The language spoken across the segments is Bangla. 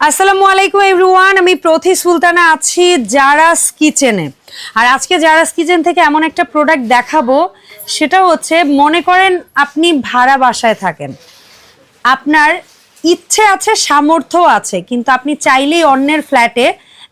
আসসালামু আলাইকুম এভরিওয়ান, আমি প্রথি সুলতানা আছি জারাস কিচেনে। আর আজকে জারাস কিচেন থেকে এমন একটা প্রোডাক্ট দেখাবো, সেটা হচ্ছে মনে করেন আপনি ভাড়া বাসায় থাকেন। আপনার ইচ্ছে আছে, সামর্থ্য আছে, কিন্তু আপনি চাইলেই অন্যের ফ্ল্যাটে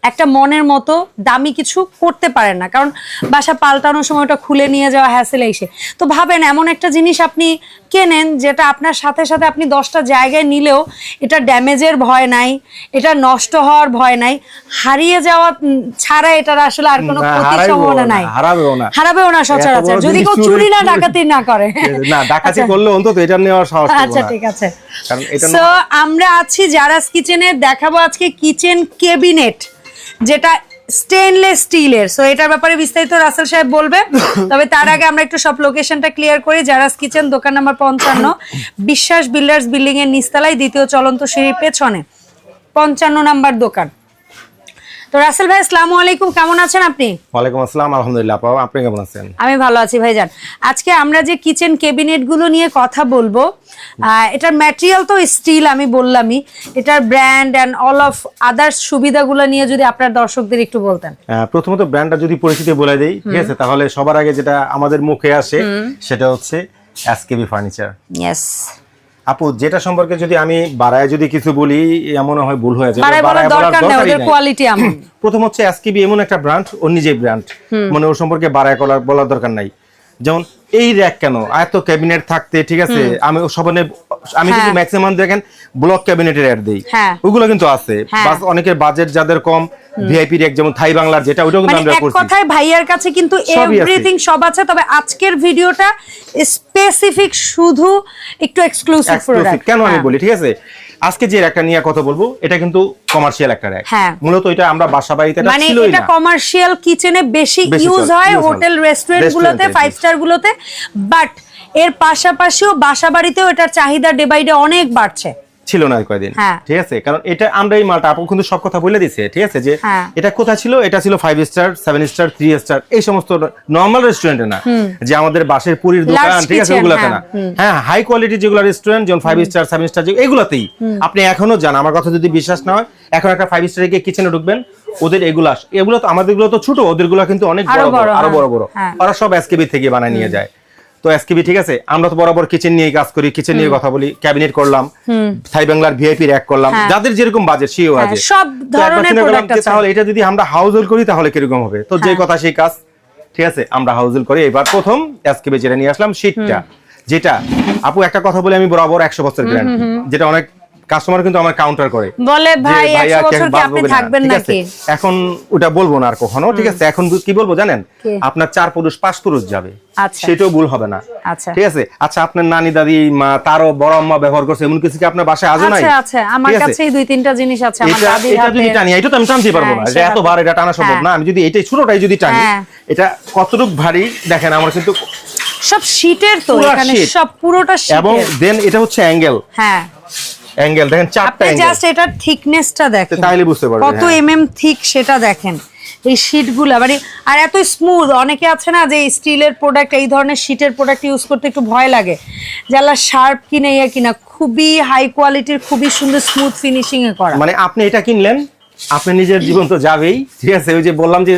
একটা মনের মতো দামি কিছু করতে পারেন না। কারণ বাসা পাল্টানোর সময় ওটা খুলে নিয়ে যাওয়া হ্যাসেল এসে তো ভাবেন এমন একটা জিনিস আপনি কেনেন যেটা আপনার সাথে সাথে আপনি দশটা জায়গায় নিলেও এটা ড্যামেজের ভয় নাই এটা নষ্ট হওয়ার ভয় নাই। হারিয়ে যাওয়া ছাড়া এটার আসলে আর কোনো ক্ষতির সম্ভাবনা নাই। হারাবেও না। হারাবেও না সচরাচর। যদি কেউ চুরি- না ডাকাতি না করে। না ডাকাতি আচ্ছা। করলে অন্তত এটা নেওয়ার সাহস আচ্ছা ঠিক আছে। আমরা আছি জারাস কিচেনে দেখাবো আজকে কিচেন কেবিনেট। যেটা স্টেনলেস স্টিলের সো এটার ব্যাপারে বিস্তারিত রাসেল সাহেব বলবে। তবে তার আগে আমরা একটু সব লোকেশনটা ক্লিয়ার করি। জারাস কিচেন দোকান নাম্বার পঞ্চান্ন। বিশ্বাস বিল্ডার্স বিল্ডিং এর নিচতলায় দ্বিতীয় চলন্ত সিঁড়ির পেছনে। পঞ্চান্ন নাম্বার দোকান। তো রাসেল ভাই আসসালামু আলাইকুম। কেমন আছেন আপনি? ওয়ালাইকুম আসসালাম আলহামদুলিল্লাহ। আপা আপনি কেমন আছেন? আমি ভালো আছি ভাইজান। আজকে আমরা যে কিচেন ক্যাবিনেটগুলো নিয়ে কথা বলব এটার ম্যাটেরিয়াল তো স্টিল আমি বললামই। এটার brand and all of others সুবিধাগুলো নিয়ে যদি আপনার দর্শকদের একটু বলতেন। প্রথমত ব্র্যান্ডটা যদি পরিচিতি বলে দেই ঠিক আছে? তাহলে সবার আগে যেটা আমাদের মুখে আসে সেটা হচ্ছে এসকেবি ফার্নিচার ইয়েস আপু যেটা সম্পর্কে যদি আমি বাড়ায় যদি কিছু বলি এমন হয় ভুল হয়ে যাবে বাড়ায় বলার দরকার নেই। কোয়ালিটি এমন প্রথম হচ্ছে এসকেবি এমন একটা ব্র্যান্ড ও নিজের ব্র্যান্ড মানে ওর সম্পর্কে বাড়ায় বলার দরকার নাই। যেমন এই র্যাক কেন? এত ক্যাবিনেট থাকতে ঠিক আছে? আমি সবানে আমি কিন্তু হ্যাঁ। ম্যাক্সিমাম দেখেন ব্লক ক্যাবিনেটের অ্যাড দেই। হ্যাঁ। ওগুলো কিন্তু আছে। হ্যাঁ। বাস অনেকের বাজেট যাদের কম ভিআইপি র্যাক যেমন থাই বাংলার যেটা ওটাও কিন্তু মানে আমরা করছি। কথায় ভাইয়ার কাছে কিন্তু এভরিথিং সব আছে তবে আজকের ভিডিওটা স্পেসিফিক শুধু একটু এক্সক্লুসিভ। প্রোডাক্ট কেন আমি বলি ঠিক আছে? আজকে যে র্যাকটা নিয়ে কথা বলব এটা কিন্তু কমার্শিয়াল একটা র্যাক হ্যাঁ। মূলত এটা আমরা বাসা বাড়িতে এটা মানে এটা কমার্শিয়াল কিচেনে বেশি বেশি ইউজ হয় হোটেল রেস্টুরেন্ট গুলোতে ফাইভ স্টার গুলোতে। বাট এর পাশাপাশিও বাসা বাড়িতেও এটার চাহিদা ডে বাই ডে অনেক বাড়ছে। ছিল না এই কয়দিন। হ্যাঁ। ঠিক আছে? কারণ এটা আমরা এই মালটা আপু কিন্তু সব কথা বলে দিছে ঠিক আছে? যে হ্যাঁ। এটা কোথায় ছিল? এটা ছিল five star seven star three star এই সমস্ত নর্মাল রেস্টুরেন্টে না। যে আমাদের বাসের পুরীর দোকান ঠিক আছে? ওগুলাতে হ্যাঁ, না। হ্যাঁ হাই কোয়ালিটি যেগুলো রেস্টুরেন্ট যেমন ফাইভ স্টার সেভেন স্টার এগুলাতেই। আপনি এখনও যান আমার কথা যদি বিশ্বাস না হয় এখন একটা ফাইভ স্টারে গিয়ে কিচেনে ঢুকবেন ওদের এগুলা এগুলো তো আমাদেরগুলো তো ছোট ওদেরগুলো কিন্তু অনেক বড় বড় আরও। বড় বড়। ওরা সব এসকেবি থেকে বানায় নিয়ে যায়। তো এসকেবি ঠিক আছে? আমরা তো বরাবর কিচেন নিয়ে কাজ করি কিচেন নিয়ে কথা বলি ক্যাবিনেট করলাম থাই বাংলার ভিআইপি র্যাক করলাম হ্যাঁ। যাদের যেরকম বাজেট সেও হ্যাঁ, আছে। সব ধরনের প্রোডাক্ট আছে। তাহলে এটা যদি আমরা হাউস হোল্ড করি তাহলে কীরকম হবে? তো যে কথা সেই কাজ ঠিক আছে? আমরা হাউস হোল্ড করি। এবার প্রথম এসকেবি যেটা নিয়ে আসলাম শীটটা যেটা আপু একটা কথা বলে আমি বরাবর একশো বছর গ্যারান্টি যেটা অনেক কাস্টমার কিন্তু আমার কাউন্টার করে। বলে ভাই ভাইয়া একশো বছর কি আপনি থাকবেন? নাকি? এখন ওটা বলব না আর কখনো ঠিক আছে? এখন কি বলব জানেন? আপনার চার পুরুষ পাঁচ পুরুষ যাবে। আচ্ছা। সেটাও ভুল হবে না। আচ্ছা। ঠিক আছে? আচ্ছা আপনার নানি দাদি মা তারও বড় আম্মা ব্যবহার করছে এমন কিছু কি আপনার বাসায় আজও নাই? আচ্ছা আচ্ছা আমার কাছেই দুই তিনটা জিনিস আছে আমার দাদির এটা যদি টানি এটা তো আমি টানতে পারব হ্যাঁ, না যে এত ভার এটা টানা সম্ভব হ্যাঁ। না। আমি যদি এটাই ছোটটাই যদি টানি হ্যাঁ। এটা কতটুক ভারী দেখেন আমার কিন্তু সব শীটের তো এখানে সব পুরোটা এবং দেন এটা হচ্ছে অ্যাঙ্গেল হ্যাঁ। অ্যাঙ্গেল দেখেন চারটা অ্যাঙ্গেল। জাস্ট এটার থিকনেসটা দেখেন। বুঝতে পারবেন, কত হ্যাঁ। এমএম থিক সেটা দেখেন। এই শীটগুলো মানে আর এত স্মুথ অনেকে আছে না যে স্টিলের প্রোডাক্ট এই ধরনের শীটের প্রোডাক্ট ইউজ করতে একটু ভয় লাগে। যারা শার্প কিনে ইয়ে কিনা খুবই হাই কোয়ালিটির খুবই সুন্দর স্মুথ ফিনিশিং এ করা। মানে আপনি এটা কিনলেন আপনি নিজের জীবন তো যাবেই ঠিক আছে? ওই যে বললাম যে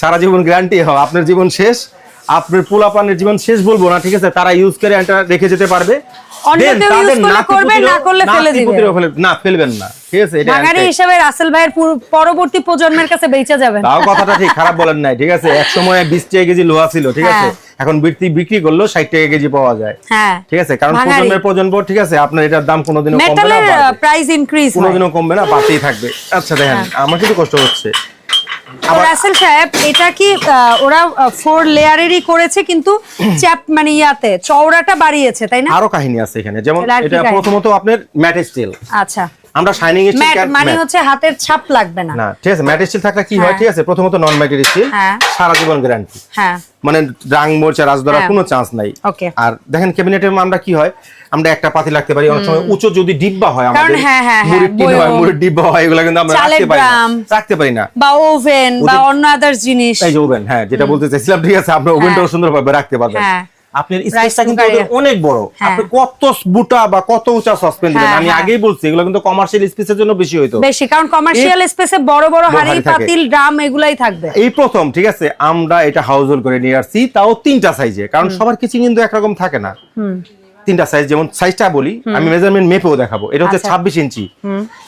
সারা জীবন গ্যারান্টি হবে আপনার জীবন শেষ আপনার পোলাপানের জীবন শেষ বলব না ঠিক আছে? তারা ইউজ করে এটা রেখে যেতে পারবে। পরবর্তী প্রজন্মের কাছে বেঁচে তাও কথাটা ঠিক খারাপ বলেন নাই ঠিক আছে? এক সময় বিশ টাকা কেজি লোহা ছিল ঠিক আছে? হ্যাঁ। এখন বিক্রি বিক্রি করলেও ষাট টাকা কেজি পাওয়া যায়। হ্যাঁ ঠিক আছে? কারণ প্রজন্মের প্রজন্ম ঠিক আছে? আপনার এটার দাম কোনোদিনও কমবে না প্রাইস ইনক্রিজ কোনোদিনও কমবে না বাড়তেই থাকবে। আচ্ছা দেখেন হ্যাঁ। আমার কিন্তু কষ্ট হচ্ছে। রাসেল সাহেব এটা কি ওরা ফোর লেয়ারেরই করেছে কিন্তু চ্যাপ মানে ইয়াতে চওড়াটা বাড়িয়েছে তাই না? আরও কাহিনী আছে এখানে। যেমন এটা প্রথমত আপনার ম্যাট স্টিল আচ্ছা। আমরা শাইনিং স্টিল ম্যাট মানে হচ্ছে হাতের ছাপ লাগবে না। না ঠিক আছে ম্যাট স্টিল থাকলে কি হয় হ্যাঁ। ঠিক আছে প্রথমত নন ম্যাটের স্টিল হ্যাঁ। সারা জীবন গ্যারান্টি হ্যাঁ। মানে রাং মোর্চা রাজ ধরার হ্যাঁ। কোনো চান্স নাই. আর দেখেন আমরা কি হয় আমরা একটা পাতি লাগতে পারি অনেক সময় উঁচু যদি ডিব্বা হয় আমাদের মুড়ির টিন হয় মুড়ির ডিব্বা হয় এগুলো কিন্তু আমরা রাখতে পারি না। রাখতে পারি না। বা ওভেন বা অন্য আদার্স জিনিস। এই যে ওভেন হ্যাঁ যেটা বলতে চাইছিলাম ঠিক আছে আপনার ওভেনটাও সুন্দরভাবে রাখতে পারবেন। হ্যাঁ। আপনার স্পেসটা কিন্তু। অনেক বড়। হ্যাঁ। আপনি কত বুটা বা কত উঁচা সসপেন দিবেন? হ্যাঁ, আমি হ্যাঁ। আগেই বলছি এগুলো কিন্তু কমার্শিয়াল স্পেসের জন্য বেশি হইতো। বেশি কারণ কমার্শিয়াল স্পেসে বড় বড় হাঁড়ি পাতিল ড্রাম এগুলাই থাকবে। এই প্রথম ঠিক আছে? আমরা এটা হাউস হোল্ড করে নিয়ে আসছি তাও তিনটা সাইজে কারণ সবার কিচেন কিন্তু একরকম থাকে না। তিনটা সাইজ যেমন সাইজটা বলি আমি মেজারমেন্ট মেপেও দেখাবো। এটা হচ্ছে আচ্ছা। ছাব্বিশ ইঞ্চি।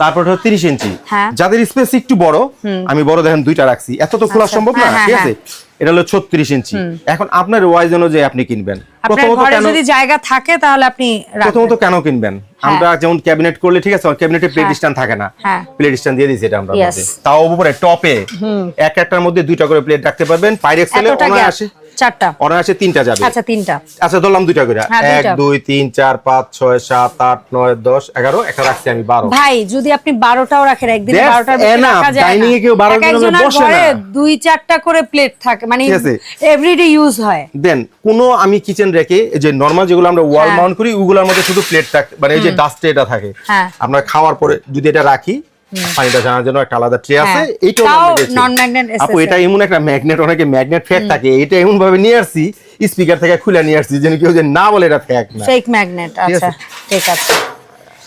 তারপর হচ্ছে তিরিশ ইঞ্চি। হ্যাঁ। যাদের স্পেস একটু বড় আমি বড় দেখেন দুইটা রাখছি। এত তো খোলা আচ্ছা। সম্ভব না হ্যাঁ, হ্যাঁ, ঠিক আছে? এটা হলো ছত্রিশ ইঞ্চি। এখন আপনার ওয়াইজ অনুযায়ী আপনি কিনবেন। প্রথমত যদি জায়গা থাকে তাহলে আপনি প্রথমত কেন কিনবেন? আমরা যেমন ক্যাবিনেট করলে ঠিক আছে ক্যাবিনেটে প্লেট স্ট্যান্ড থাকে না। প্লেট স্ট্যান্ড দিয়ে দিয়েছি এটা আমরা Yes. মধ্যে। তাও উপরে টপে এক একটার মধ্যে দুইটা করে প্লেট রাখতে পারবেন। পাইরেক্স এলে এতটা অনায় আসে চারটা অনায় আসে তিনটা যাবে আচ্ছা তিনটা আচ্ছা ধরলাম দুইটা করে হ্যাঁ, এক দুই তিন চার পাঁচ ছয় সাত আট নয় দশ এগারো একটা রাখছি আমি বারো ভাই যদি আপনি বারোটাও রাখেন একদিনে বারোটার বেশি enough. রাখা যায় Dining এ কেউ 12 এক জনের একজনের বসে না। দুই চারটা করে প্লেট থাকে মানে। এভরিডে ইউজ হয় দেন কোনো আমি কিচেন রেখে যে নর্মাল যেগুলো আমরা ওয়াল হ্যাঁ। মাউন্ট করি ওগুলোর মধ্যে শুধু প্লেট থাকে মানে এই যে ডাস্টে এটা থাকে হ্যাঁ। আমরা খাওয়ার পরে যদি এটা রাখি পানিটা জানার জন্য একটা আলাদা ট্রে আছে হ্যাঁ। এইটাও আপু এটা এমন একটা ম্যাগনেট অনেকে ম্যাগনেট ফ্যাক থাকে এটা এমন ভাবে নিয়ে আসছি স্পিকার থেকে খুলে নিয়ে আসছি যেন কেউ যে না বলে এটা ফ্যাক না। ফেক ম্যাগনেট আচ্ছা ঠিক আছে।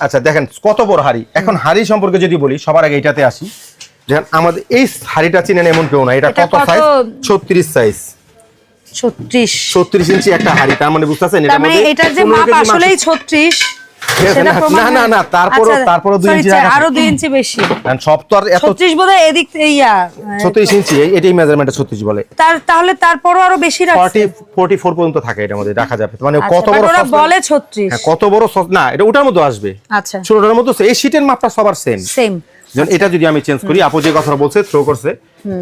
আচ্ছা দেখেন কত বড় হাড়ি। এখন হাড়ি সম্পর্কে যদি বলি সবার আগে এটাতে আসি। দেখেন আমাদের এই হাড়িটা চিনেন এমন কেউ না এটা এটা কত? সাইজ ছত্রিশ সাইজ ছত্রিশ। ছত্রিশ ইঞ্চি একটা হাড়ি তার মানে বুঝতেছেন তার মানে এটার যে মাপ আসলেই ছত্রিশ। সেটা না, না, না, আচ্ছা, তারপরও দুই sorry, ইঞ্চি আরও দুই ইঞ্চি বেশি। সব তো আর এত ছত্রিশ বোধহয় এদিক ইয়া ছত্রিশ ইঞ্চি এটাই মেজারমেন্ট ছত্রিশ বলে। তার তাহলে তারপরও আরও বেশি রাখছে। পর্যন্ত থাকে এটার মধ্যে রাখা যাবে। মানে আচ্ছা, কত বড় বলে ছত্রিশ। হ্যাঁ, কত বড় না এটা ওটার মধ্যে আসবে। আচ্ছা। ছোটটার মধ্যে এই শীটের মাপটা সবার সেম সেম যেমন এটা যদি আমি চেঞ্জ করি আপু যে কথাটা বলছে থ্রো করছে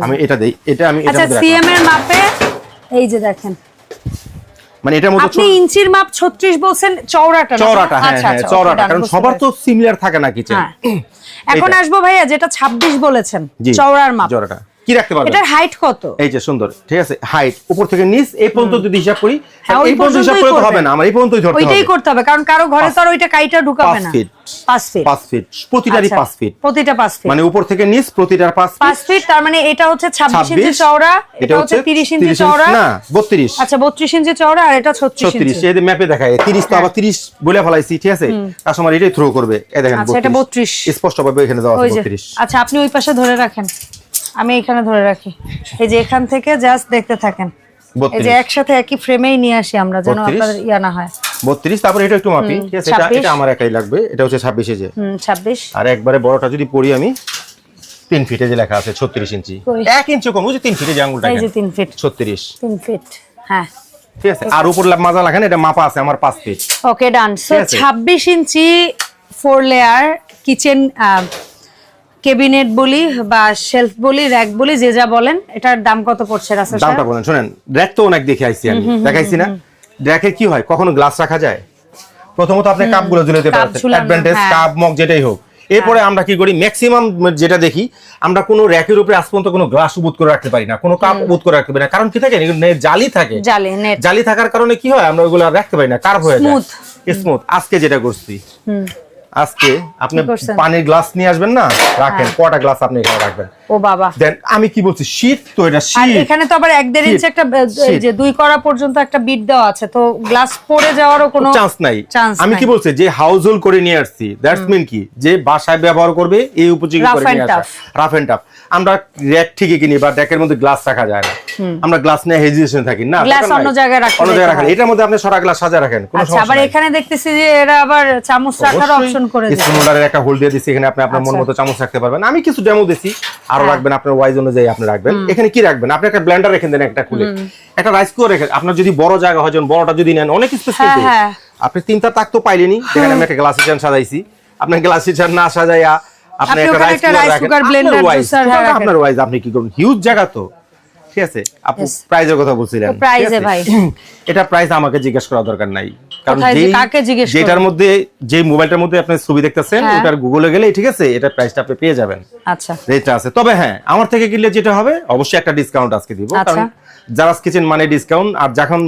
আমি এটা দেই। এটা আমি আচ্ছা সিএম এর মাপে এই যে দেখেন। মানে এটার মধ্যে আপনি ইঞ্চির মাপ ছত্রিশ বলছেন চওড়াটা চওড়াটা হ্যাঁ আচ্ছা, হ্যাঁ আচ্ছা, চওড়াটা কারণ সবার তো। সিমিলার থাকে না কিচেন হ্যাঁ। এখন আসব ভাইয়া যেটা ছাব্বিশ বলেছেন জি। চওড়ার মাপ। চওড়াটা। কি রাখতে পারবেন? এটার হাইট কত? এই যে সুন্দর ঠিক আছে? হাইট উপর থেকে নিচ এই পর্যন্ত যদি হিসাব করি হ্যাঁ, এই পর্যন্ত হিসাব করে হবে না আমার এই পর্যন্তই ধরতে ওইটাই করতে হবে কারণ কারও ঘরে তো আর ওইটা কাইটা ঢুকাবে না। ফিট পাঁচ ফিট পাঁচ ফিট প্রতিটারই আচ্ছা, পাঁচ ফিট প্রতিটা পাঁচ ফিট মানে উপর থেকে নিচ প্রতিটার পাঁচ পাঁচ ফিট ফিট তার মানে এটা হচ্ছে ছাব্বিশ ইঞ্চি 26, চওড়া এটা হচ্ছে তিরিশ ইঞ্চি 30 চওড়া। না বত্রিশ। আচ্ছা বত্রিশ ইঞ্চি চওড়া আর এটা ছত্রিশ ছত্রিশ ইঞ্চি। এই ম্যাপে দেখায় তিরিশ তো আবার তিরিশ বলে ফলাইছি ঠিক আছে? কাস্টমার এটাই থ্রো করবে। এই দেখেন আচ্ছা, এটা 32 স্পষ্ট ভাবে এখানে দেওয়া আছে যে বত্রিশ। আচ্ছা আপনি ওই পাশে ধরে রাখেন। আমি এখানে ধরে রাখি। এই যে এখান থেকে জাস্ট দেখতে থাকেন। এই যে একসাথে একই ফ্রেমেই নিয়ে আসি আমরা যেন 32 আপনাদের ইয়া না হয়। বত্রিশ তারপরে এটা একটু মাপি। ঠিক আছে এটা এটা আমার একাই লাগবে। এটা হচ্ছে ছাব্বিশে যে। হুম ছাব্বিশ। আর একবারে বড়টা যদি পড়ি আমি তিন ফিটে যে লেখা আছে ছত্রিশ ইঞ্চি। কই? এক ইঞ্চি কম ওই যে তিন ফিটে যে আঙুলটা এই যে তিন ফিট ছত্রিশ। তিন ফিট হ্যাঁ। ঠিক আছে আর উপর লাভ মাজা লাগান এটা মাপা আছে আমার পাঁচ ফিট ওকে ডান সো ইঞ্চি ফোর লেয়ার কিচেন কেবিনেট বলি বা শেলফ বলি র্যাক বলি যে যা বলেন এটার দাম কত পড়ছে রাসেল দামটা? বলেন শোনেন র্যাক তো অনেক দেখে আইছি আমি দেখাইছি না। র্যাকে কি হয় কখনো গ্লাস রাখা যায়? প্রথমত আপনি কাপগুলো কাপ পারছেন ঝুলানো, অ্যাডভান্টেজ হ্যাঁ। কাপ মগ যেটাই হোক। এরপরে আমরা কি করি ম্যাক্সিমাম যেটা দেখি আমরা কোনো র্যাকের উপরে আজ পর্যন্ত কোনো গ্লাস উবুত করে রাখতে পারি না কোনো কাপ উবুত করে রাখতে পারি না। কারণ কি থাকে জালি থাকে। জালে নেট জালি থাকার কারণে কি হয় আমরা ওগুলো রাখতে পারি না কার্ভ হয়ে যায়। স্মুথ আজকে যেটা করছি আজকে আপনি পানির গ্লাস নিয়ে আসবেন না? রাখেন কটা গ্লাস আপনি এখানে রাখবেন? ও বাবা। দেন আমি কি বলছি? শীত তো এটা আর শীত। এখানে তো আবার এক দেড় ইঞ্চি একটা। যে দুই করা পর্যন্ত একটা বিট দেওয়া আছে তো গ্লাস পড়ে যাওয়ারও কোনো চান্স নাই। আমি কি বলছি? যে হাউস হোল্ড করে নিয়ে আসছি দ্যাটস মিন কি? যে বাসায় ব্যবহার করবে এই উপযোগী করে নিয়ে আসা। রাফ এন্ড টাফ আমরা র্যাক ঠিকই কিনি বা র্যাকের মধ্যে গ্লাস রাখা যায় না। আমরা গ্লাস নিয়ে হেজিটেশন থাকি। না দরকার অন্য জায়গায় রাখতে অন্য জায়গায় রাখেন এটার মধ্যে আপনি সরা গ্লাস সাজা রাখেন কোনো আচ্ছা আবার এখানে দেখতেছি যে এরা আবার চামচ রাখার অপশন করে দিচ্ছে স্পুন হোল্ডারের একটা হোল্ড দিয়ে দিচ্ছি এখানে আপনি আপনার মন আচ্ছা। মতো চামচ রাখতে পারবেন। আমি কিছু ডেমো দিছি। আরও হ্যাঁ। রাখবেন আপনার ওয়াইজ অনুযায়ী আপনি রাখবেন। এখানে কি রাখবেন? আপনি একটা ব্লেন্ডার রেখে দেন একটা খুলে। একটা রাইস কুকার রেখে আপনার যদি বড় জায়গা হয় যেমন বড়টা যদি নেন অনেক স্পেস হ্যাঁ, হ্যাঁ। আপনি তিনটা তাক তো পাইলেনি দেখেন আমি একটা গ্লাসি চান সাজাইছি। আপনার গ্লাসি চান না সাজাইয়া আপনি আপনি একটা রাইস কুকার blender, আপনার ওয়াইজ আপনি কি করবেন হিউজ জায়গা তো। ঠিক আছে? আপু প্রাইজের কথা বলছিলেন। আছে? ভাই। এটা প্রাইস আমাকে জিজ্ঞেস করা দরকার নাই। কারণ? যেটার মধ্যে যে মোবাইলটার মধ্যে আপনি ছবি দেখতেছেন হ্যাঁ। ওটার গুগলে গেলে ঠিক আছে এটা প্রাইসটা আপনি পেয়ে যাবেন আচ্ছা রেটটা আছে তবে হ্যাঁ আমার থেকে কিনলে যেটা হবে অবশ্যই একটা ডিসকাউন্ট আজকে দিব আচ্ছা। কারণ জারাস কিচেন মানে ডিসকাউন্ট আর যখন।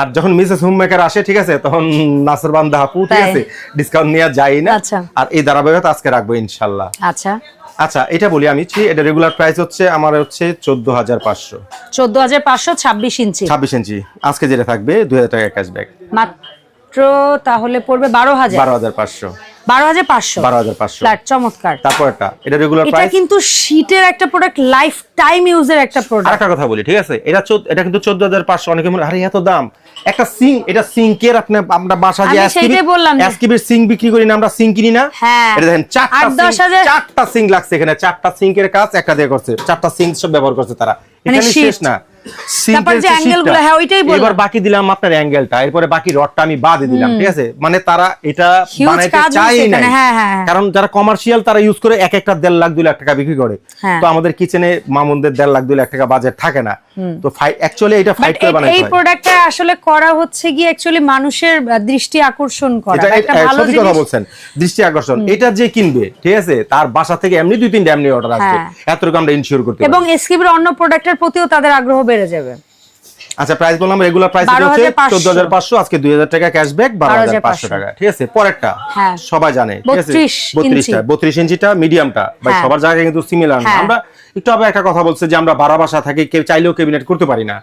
আর যখন মিসেস হোমমেকার আসে ঠিক আছে তখন নাসর বান্দা আপু ঠিক আছে ডিসকাউন্ট নেওয়া যায় না আচ্ছা। আর এই ধারাবাহিকতা আজকে রাখব ইনশাল্লাহ আচ্ছা আচ্ছা এটা বলি আমি এটা রেগুলার প্রাইস হচ্ছে আমার হচ্ছে চোদ্দ হাজার পাঁচশো। চোদ্দ হাজার পাঁচশো ছাব্বিশ ইঞ্চি। ছাব্বিশ ইঞ্চি। আজকে যেটা থাকবে দুই হাজার টাকা ক্যাশব্যাক মাত্র তাহলে পড়বে বারো হাজার। বারো হাজার পাঁচশো। বারো হাজার পাঁচশো। ফ্ল্যাট চমৎকার। তারপর একটা এটা রেগুলার এটা কিন্তু শীটের একটা প্রোডাক্ট লাইফ টাইম ইউজের একটা আর প্রোডাক্ট একটা কথা বলি ঠিক আছে? এটা এটা কিন্তু চোদ্দ হাজার পাঁচশো অনেকে মনে আরে এত দাম। একটা সিং এটা সিঙ্কের আপনি আমরা বাসা যে সিং বিক্রি করি না আমরা সিং কিনি না। হ্যাঁ। এটা দেখেন চারটা সিং লাগছে এখানে। চারটা সিঙ্কের কাজ একটা দিয়ে করছে চারটা সিং সব ব্যবহার করছে তারা। মানে এখানে শেষ না। তারপর যে angle হ্যাঁ, ওইটাই বললাম। এবার বাকি দিলাম আপনার অ্যাঙ্গেলটা এরপরে বাকি রডটা আমি বাদে দিলাম ঠিক আছে? মানে তারা এটা বানাইতে চাই না এখানে, হ্যাঁ, হ্যাঁ। কারণ যারা কমার্শিয়াল তারা ইউজ করে এক একটা দেড় লাখ দুই লাখ টাকা বিক্রি করে। তো আমাদের কিচেনে মামুনদের দেড় লাখ দুই লাখ টাকা বাজেট থাকে না। তো অ্যাকচুয়ালি এটা ফাইট করে বানাইতে এই প্রোডাক্টটা আসলে করা হচ্ছে গিয়ে অ্যাকচুয়ালি মানুষের দৃষ্টি আকর্ষণ করা। একটা ভালো সত্যি কথা বলছেন দৃষ্টি আকর্ষণ। এটা যে কিনবে ঠিক আছে? তার বাসা থেকে এমনি দুই তিনটা এমনি অর্ডার আসবে। এতটুকু আমরা ইনশিওর করতে এবং এসকিবির অন্য প্রোডাক্টের প্রতিও তাদের আগ্রহ বেড়ে যাবে। আচ্ছা প্রাইস বললাম রেগুলার প্রাইস হচ্ছে 12,500 চোদ্দ হাজার পাঁচশো আজকে দুই হাজার টাকা ক্যাশব্যাক বারো হাজার পাঁচশো 12,500 টাকা। ঠিক আছে পরেরটা হ্যাঁ। সবাই জানে ঠিক আছে? 32 ইঞ্চি। বত্রিশ ইঞ্চিটা মিডিয়ামটা বা হ্যাঁ। সবার জায়গায় কিন্তু সিমিলার না। হ্যাঁ। আমরা একটু আবার একটা কথা বলছে যে আমরা বারা বাসা থাকি কেউ চাইলেও ক্যাবিনেট করতে পারি না।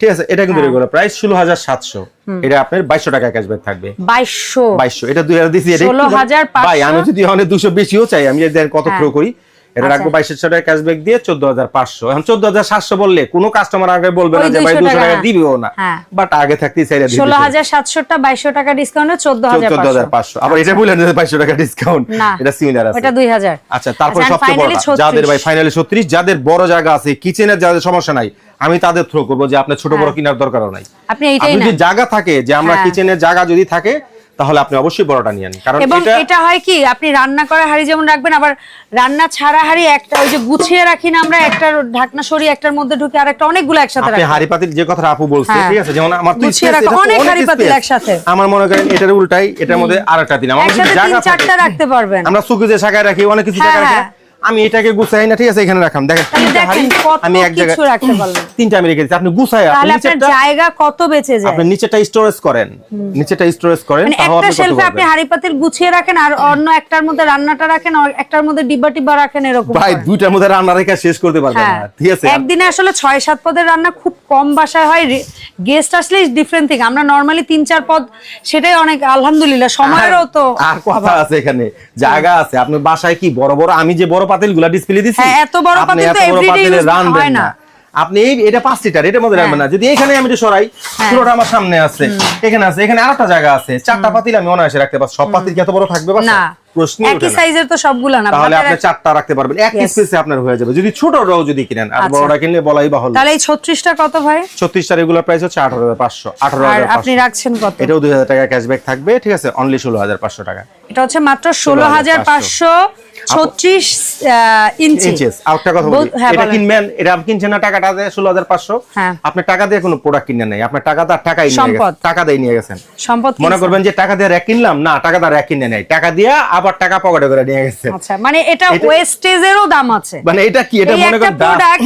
ঠিক আছে এটা কিন্তু রেগুলার প্রাইস ষোলো হাজার সাতশো। এটা আপনার বাইশশো টাকা ক্যাশব্যাক থাকবে। বাইশশো। বাইশশো এটা দুই হাজার দিচ্ছি এটা 16,500 ভাই আমি যদি অনেক দুশো বেশিও চাই আমি যদি কত। থ্রো করি এটা আচ্ছা। রাখব বাইশশো টাকা ক্যাশব্যাক দিয়ে চোদ্দ হাজার পাঁচশো। এখন চোদ্দ হাজার সাতশো বললে কোনো কাস্টমার আগে বলবে না যে ভাই দুশো টাকা টাকা, দিবেও না। হ্যাঁ। বাট আগে থাকতেই চাইলে ষোলো হাজার সাতশোটা বাইশশো টাকা ডিসকাউন্টে চোদ্দ হাজার চোদ্দ হাজার পাঁচশো। আবার এটা বললেন বাইশশো টাকা ডিসকাউন্ট এটা সিমিলার আছে। ওটা দুই হাজার। আচ্ছা তারপর আচ্ছা, সবচেয়ে বড় যাদের ভাই ফাইনালি ছত্রিশ যাদের বড় জায়গা আছে কিচেনের যাদের সমস্যা নাই আমি তাদের থ্রো করব যে আপনার ছোট বড় কেনার দরকারও নাই। আপনি যদি জায়গা থাকে যে আমরা হ্যাঁ। কিচেনের জায়গা যদি থাকে তাহলে আপনি অবশ্যই বড়টা নিয়ে নিন কারণ এবং এটা এটা হয় কি আপনি রান্না করা হাড়ি যেমন রাখবেন আবার রান্না ছাড়া হাড়ি একটা ওই যে গুছিয়ে রাখি না আমরা একটা ঢাকনা সরিয়ে একটার মধ্যে ঢুকে আর একটা অনেকগুলো একসাথে আপনি রাখি। হাড়ি পাতিল যে কথা আপু বলছে হ্যাঁ। ঠিক আছে? যেমন আমার তো গুছিয়ে রাখো, অনেক হাড়ি পাতিল একসাথে। আমার মনে করেন এটার উল্টাই এটার মধ্যে আরেকটা দিন আমার জায়গা চারটা রাখতে পারবেন। আমরা সুকুজে শাখায় রাখি অনেক কিছু হ্যাঁ, জায়গা রাখি। হ্যাঁ। আমি এটাকে গুছাই না ঠিক আছে এখানে রাখলাম দেখেন আমি এক জায়গায় কিছু রাখতে পারলেন তিনটা আমি আপনি গুছাই আপনি তাহলে আপনার জায়গা কত বেঁচে যায়? আপনি নিচেটা স্টোরেজ করেন। নিচেটা স্টোরেজ করেন মানে একটা শেলফে আপনি। হাড়ি পাতিল গুছিয়ে রাখেন আর অন্য একটার মধ্যে রান্নাটা রাখেন আর একটার মধ্যে ডিব্বা টিব্বা রাখেন এরকম ভাই দুইটার মধ্যে রান্না রেখে শেষ করতে পারবেন হ্যাঁ। না ঠিক আছে? একদিনে আসলে ছয় সাত পদের রান্না খুব কম বাসায় হয়। গেস্ট আসলে ডিফারেন্ট থিং আমরা নরমালি তিন চার পদ সেটাই অনেক আলহামদুলিল্লাহ সময়েরও তো আর কথা আছে এখানে। জায়গা আছে। আপনি বাসায় কি বড় বড় আমি যে বড় পাতিলগুলা ডিসপ্লে দিছি। হ্যাঁ, এত বড় পাতিল তো এভরিডে ইউজ হয় না। আপনি এই এটা পাঁচ লিটার এটার মধ্যে রাখবেন না। যদি এখানে আমি একটু সরাই হ্যাঁ। পুরোটা আমার সামনে আছে। এখানে আছে এখানে আরেকটা জায়গা আছে। চারটা পাতিল আমি অনায়াসে রাখতে পারছি। সব পাতিল কি এত বড় থাকবে? না। প্রশ্নই একই সাইজের তো সবগুলা না তাহলে আপনি চারটা রাখতে পারবেন। এক Yes. আপনার হয়ে যাবে। যদি ছোটটাও যদি কিনেন আর। বড়টা কিনলে বলাই বাহল তাহলে এই ছত্রিশটা কত ভাই? ছত্রিশটা রেগুলার প্রাইস হচ্ছে আঠারো হাজার পাঁচশো। আঠারো আর আপনি রাখছেন কত? এটাও দুই হাজার টাকা ক্যাশব্যাক থাকবে ঠিক আছে? অনলি ষোলো হাজার পাঁচশো টাকা। এটা হচ্ছে মাত্র ষোলো হাজার পাঁচশো। ছত্রিশ ইঞ্চি আরেকটা কথা বলি। এটা কিনবেন এটা আপনি কিনছেন না টাকাটা দিয়ে। আপনি টাকা কোনো প্রোডাক্ট কিনে নাই। আপনার টাকা তার টাকাই নিয়ে গেছেন। টাকা দিয়ে নিয়ে গেছেন। সম্পদ মনে করবেন যে টাকা দিয়ে র্যাক কিনলাম? না টাকা দিয়ে র্যাক কিনে নাই। টাকা দিয়ে আবার টাকা পকেটে করে নিয়ে গেছেন আচ্ছা মানে এটা ওয়েস্টেজেরও দাম আছে। মানে এটা কি? এটা মনে করেন প্রোডাক্ট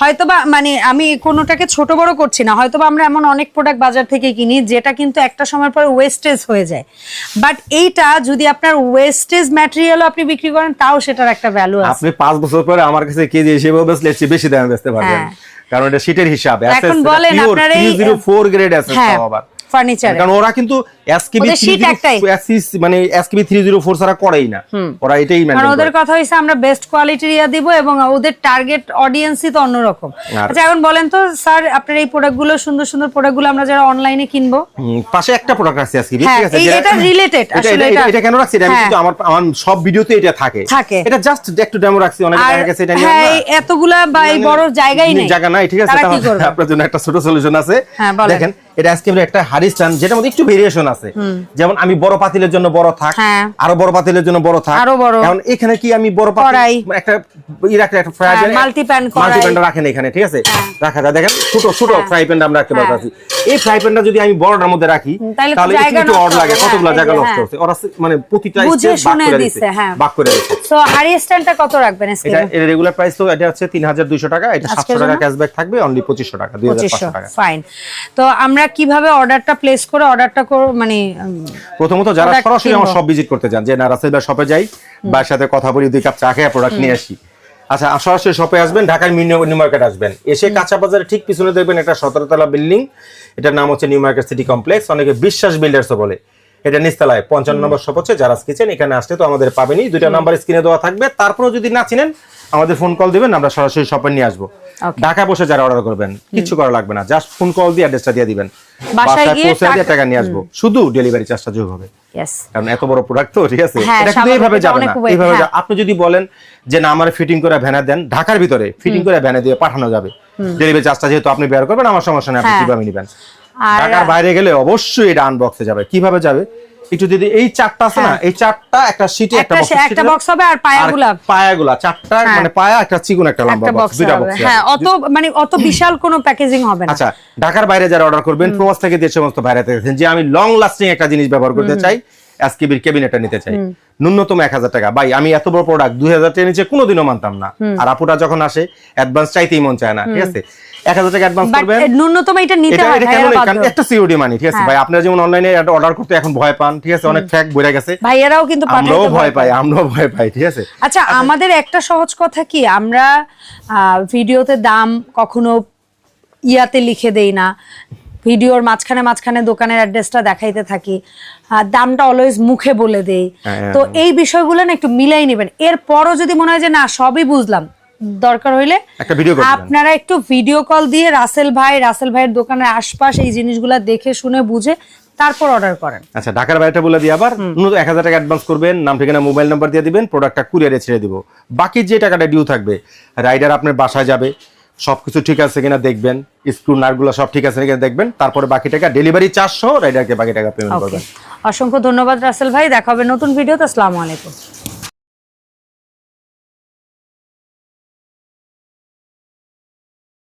হয়তোবা মানে আমি কোনোটাকে ছোট বড় করছি না হয়তোবা আমরা এমন অনেক প্রোডাক্ট বাজার থেকে কিনি যেটা কিন্তু একটা সময় পরে ওয়েস্টেজ হয়ে যায়। বাট এইটা যদি আপনার ওয়েস্টেজ ম্যাটেরিয়ালও আপনি বিক্রি করেন তাও সেটার একটা ভ্যালু আছে। আপনি পাঁচ বছর পরে আমার কাছে কেজি হিসেবে বেচলে বেশি দামে বেচতে পারবেন হ্যাঁ। কারণ এটা শীটের হিসাব এখন বলেন আপনার এই- জিরো ফোর গ্রেড আছে আবার। ফার্নিচার কারণ ওরা কিন্তু এসকেবি। মানে এসকেবি থ্রি জিরো ফোর ছাড়া করেই না। ওরা এটাই মেনটেন ওদের কথা হয়েছে আমরা বেস্ট কোয়ালিটির ইয়া দিব এবং ওদের টার্গেট অডিয়েন্সই তো অন্যরকম। আচ্ছা এখন বলেন তো স্যার আপনার এই প্রোডাক্টগুলো সুন্দর সুন্দর প্রোডাক্টগুলো আমরা যারা অনলাইনে কিনবো? পাশে একটা প্রোডাক্ট আছে আজকে হ্যাঁ, ঠিক আছে? এটা এটা- আসলে এটা- এটা- কেন রাখছি? আমি হ্যাঁ। কিন্তু আমার আমার সব ভিডিওতে এটা থাকে। থাকে। এটা জাস্ট একটু ডেমো রাখছি অনেক দেখা গেছে এটা নিয়ে হ্যাঁ এতগুলা বা এই বড় জায়গাই নেই। জায়গা নাই ঠিক আছে? আপনার জন্য একটা ছোট সলিউশন আছে। দেখেন এটা আজকে একটা হাড়ি স্ট্যান্ড যেটার মধ্যে একটু ভেরিয়েশন আছে। যেমন আমি বড় পাতিলের জন্য বড় থাক হ্যাঁ। আরও বড় পাতিলের জন্য বড় থাক। আরও বড়। এখন এখানে কি আমি বড় পাতিল একটা ই রাখলে একটা ফ্রাই হ্যাঁ, multi-pan কড়াই। মাল্টি প্যানটা রাখেন এখানে ঠিক আছে? রাখা যায়। দেখেন ছোট ছোট হ্যাঁ। ফ্রাই প্যানটা আমরা রাখতে পারছি এই ফ্রাই প্যানটা যদি আমি বড়টার মধ্যে রাখি তাহলে একটু অড লাগে। কতগুলো হ্যাঁ, জায়গা নষ্ট হ্যাঁ। হচ্ছে? ওরা মানে প্রতিটা করে হ্যাঁ। হাড়ি স্ট্যান্ডটা কত রাখবেন আজকে? এটা এর রেগুলার প্রাইস তো এটা হচ্ছে তিন হাজার দুইশো টাকা। এটা আজকের সাতশো টাকা জন্য? ক্যাশব্যাক থাকবে অনলি পঁচিশশো টাকা দুই হাজার পঁচিশশো পাঁচশো টাকা। ফাইন তো আমরা কীভাবে অর্ডারটা প্লেস করে অর্ডারটা মানে প্রথমত যারা সরাসরি আমার সব ভিজিট করতে চান যে না রাসেল ভাই শপে যাই ভাইয়ের সাথে কথা বলি দুই কাপ চা খেয়ে প্রোডাক্ট নিয়ে আসি। আচ্ছা সরাসরি শপে আসবেন ঢাকার নিউ মার্কেট আসবেন। এসে কাঁচা বাজারে ঠিক পিছনে দেখবেন একটা সতেরো তলা বিল্ডিং এটার নাম হচ্ছে নিউ মার্কেট সিটি কমপ্লেক্স অনেকে বিশ্বাস বিল্ডার্স বলে। এটা নিচতলায় পঞ্চান্ন নম্বর শপ হচ্ছে যারা কিচেন এখানে আসলে তো আমাদের পাবেনই। দুইটা নাম্বার স্ক্রিনে দেওয়া থাকবে তারপরেও যদি না চিনেন আমাদের ফোন কল দিবেন আমরা সরাসরি শপে নিয়ে আসব. ঢাকা বসে যারা অর্ডার করবেন কিছু করা লাগবে না জাস্ট ফোন কল দিয়ে অ্যাড্রেসটা দিয়ে দিবেন। বাসায় পৌঁছে দিয়ে টাকা- নিয়ে আসব। শুধু ডেলিভারি চার্জটা যোগ হবে। কারণ এত বড় প্রোডাক্ট তো ঠিক আছে? হ্যাঁ, এটা কিন্তু এইভাবে যাবে না। এইভাবে হ্যাঁ। আপনি যদি বলেন যে না আমার ফিটিং করে ভ্যানে দেন ঢাকার ভিতরে ফিটিং করে ভ্যানে দিয়ে পাঠানো যাবে। ডেলিভারি চার্জটা যেহেতু আপনি বের করবেন আমার সমস্যা নেই আপনি হ্যাঁ। কীভাবে নেবেন? ঢাকার বাইরে গেলে অবশ্যই এটা আনবক্সে যাবে। কীভাবে যাবে? একটু যদি এই চারটা আছে না এই চারটা একটা সিটে একটা হ্যাঁ। একটা বক্স হবে আর পায়াগুলা। পায়াগুলা চারটা হ্যাঁ। মানে পায়া একটা চিকন একটা লম্বা বক্স বক্স দুইটা বক্স হ্যাঁ অত মানে অত বিশাল কোনো প্যাকেজিং হবে না। আচ্ছা ঢাকার বাইরে যারা অর্ডার করবেন প্রবাস থেকে যে সমস্ত বাইরে দেখেছেন যে আমি লং লাস্টিং একটা জিনিস ব্যবহার করতে চাই এসকেবির ক্যাবিনেটটা নিতে চাই। ন্যূনতম এক হাজার টাকা। ভাই আমি এত বড় প্রোডাক্ট দুই হাজার টাকা নিচে কোনোদিনও মানতাম না। আর আপুটা যখন আসে অ্যাডভান্স চাইতেই মন চায় না ঠিক আছে? এক হাজার টাকা অ্যাডভান্স করবেন। ন্যূনতম এটা নিতে এটা হয় এটা ভাইয়েরা কারণ একটা সিওডি মানি ঠিক আছে? হ্যাঁ। ভাই আপনারা যেমন অনলাইনে অর্ডার করতে এখন ভয় পান ঠিক আছে? অনেক ফ্যাক বইরা গেছে। ভাইয়েরাও কিন্তু আমরাও ভয় পাই আমরাও ভয় পাই ঠিক আছে? আচ্ছা আমাদের একটা সহজ কথা কি? আমরা ভিডিওতে দাম কখনো ইয়াতে লিখে দেই না। ভিডিওর মাঝখানে মাঝখানে দোকানের অ্যাড্রেসটা দেখাইতে থাকি। দামটা অলওয়েজ মুখে বলে দেই। হ্যাঁ, তো এই বিষয়গুলো না একটু মিলাই নেবেন। এরপরও যদি মনে হয় যে না সবই বুঝলাম। দরকার হইলে। আপনারা একটু ভিডিও কল দিয়ে রাসেল ভাই রাসেল ভাইয়ের দোকানের আশপাশ এই জিনিসগুলো দেখে শুনে বুঝে তারপর অর্ডার করেন। আচ্ছা ঢাকার বাইরেটা বলে দিই আবার। ন্যূনতম এক হাজার টাকা অ্যাডভান্স করবেন নাম ঠিকানা মোবাইল নাম্বার দিয়ে দিবেন প্রোডাক্টটা কুরিয়ারে ছেড়ে দিব। বাকি যে টাকাটা ডিউ থাকবে রাইডার আপনার বাসায় যাবে সবকিছু ঠিক আছে কিনা দেখবেন স্ক্রু নাটগুলো সব ঠিক আছে কিনা দেখবেন তারপরে বাকি টাকা ডেলিভারি চার্জ সহ রাইডারকে বাকি টাকা পেমেন্ট করবেন। অসংখ্য ধন্যবাদ রাসেল ভাই দেখা হবে নতুন ভিডিওতে আসসালামু আলাইকুম।